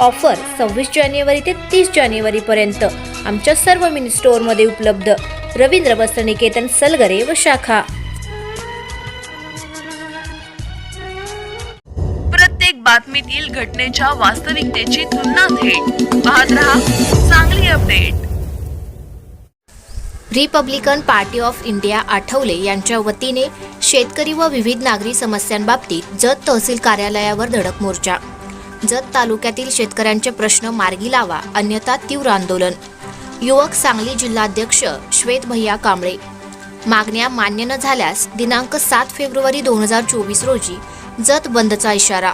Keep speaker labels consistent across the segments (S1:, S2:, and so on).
S1: Offer सव्वीस जानेवारी ते तीस जानेवारीपर्यंत आमच्या सर्व मिनी स्टोअरमध्ये उपलब्ध. रवींद्र वस्त्रनिकेतन सलगरे व शाखा.
S2: प्रत्येक बातमीतील घटनेच्या वास्तविकतेची तुलना थेट. पाहत रहा चांगली update.
S1: Republican party of India Athawale यांच्या वतीने शेतकरी व विविध नागरी समस्यांबाबतीत जत तहसील कार्यालयावर धडक मोर्चा. जत तालुक्यातील शेतकऱ्यांचे प्रश्न मार्गी लावा अन्यथा तीव्र आंदोलन. युवक सांगली जिल्हाध्यक्ष श्वेत भैया कांबळे. मागण्या मान्य न झाल्यास दिनांक सात फेब्रुवारी दोन हजार चोवीस रोजी जत बंदचा इशारा.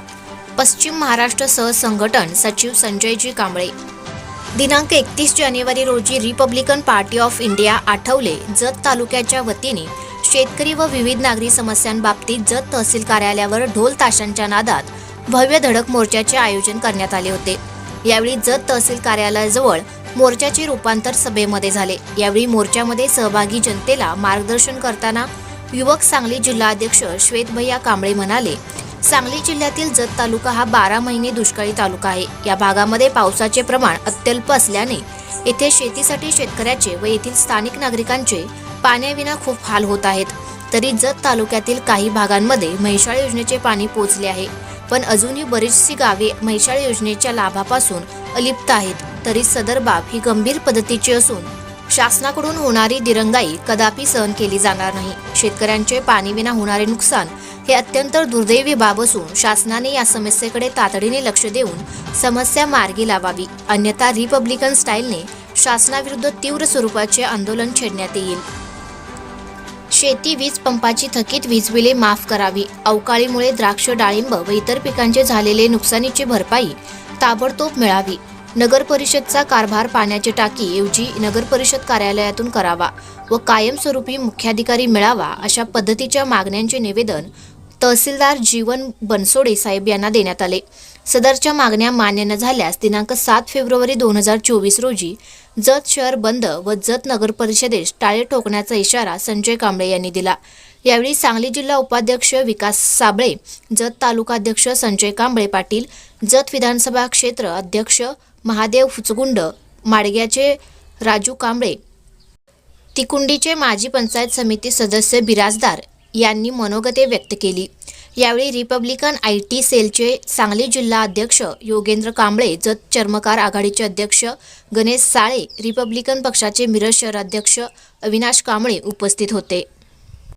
S1: पश्चिम महाराष्ट्र सहसंघटन सचिव संजयजी कांबळे. दिनांक एकतीस जानेवारी रोजी Republican party of India Athawale Jat तालुक्याच्या वतीने शेतकरी व विविध नागरी समस्यांबाबतीत जत तहसील कार्यालयावर ढोल ताशांच्या नादात भव्य धडक मोर्चाचे आयोजन करण्यात आले होते. यावेळी जत तहसील कार्यालयाजवळ मोर्चाचे रूपांतर सभेमध्ये झाले. यावेळी मोर्चामध्ये सहभागी जनतेला मार्गदर्शन करताना युवक सांगली जिल्हाध्यक्ष श्वेतभैया कांबळे म्हणाले सांगली जिल्ह्यातील जत तालुका हा बारा महिने दुष्काळी तालुका आहे. या भागामध्ये पावसाचे प्रमाण अत्यल्प असल्याने येथे शेतीसाठी शेतकऱ्याचे व येथील स्थानिक नागरिकांचे पाण्याविना खूप हाल होत आहेत. तरी जत तालुक्यातील काही भागांमध्ये म्हैसाळ योजनेचे पाणी पोचले आहे. पण अजूनही बरीचशी गावे म्हैसाळ योजनेच्या लाभापासून अलिप्त आहेत. तरी सदर बाब ही गंभीर पद्धतीची असून शासनाकडून होणारी दिरंगाई कदापि सहन केली जाणार नाही. शेतकऱ्यांचे पाणीविना होणारे नुकसान हे अत्यंत दुर्दैवी बाब असून शासनाने या समस्येकडे तातडीने लक्ष देऊन समस्या मार्गी लावावी. अन्यथा रिपब्लिकन स्टाईलने शासनाविरुद्ध तीव्र स्वरूपाचे आंदोलन छेडण्यात येईल. शेती वीज पंपाची थकीत वीज बिले माफ करावी. अवकाळीमुळे द्राक्ष डाळिंब व इतर पिकांचे झालेले नुकसानीची भरपाई ताबडतोब मिळावी. नगर परिषदचा कारभार पाण्याची टाकी ऐवजी नगर परिषद कार्यालयातून करावा व कायमस्वरूपी मुख्याधिकारी मिळावा अशा पद्धतीच्या मागण्यांचे निवेदन तहसीलदार जीवन बनसोडे साहेब यांना देण्यात आले. सदरच्या मागण्या मान्य न झाल्यास दिनांक सात फेब्रुवारी दोन हजार चोवीस रोजी जत शहर बंद व जत नगर परिषदेस टाळे ठोकण्याचा इशारा संजय कांबळे यांनी दिला. यावेळी सांगली जिल्हा उपाध्यक्ष विकास साबळे जत तालुकाध्यक्ष संजय कांबळे पाटील जत विधानसभा क्षेत्र अध्यक्ष महादेव फुचगुंड माडग्याचे राजू कांबळे तिकुंडीचे माजी पंचायत समिती सदस्य बिराजदार यांनी मनोगते व्यक्त केली. यावेळी रिपब्लिकन आय टी सेलचे सांगली जिल्हा अध्यक्ष योगेंद्र कांबळे जत चर्मकार आघाडीचे अध्यक्ष गणेश साळे रिपब्लिकन पक्षाचे मिरज शहर अध्यक्ष अविनाश कांबळे उपस्थित होते.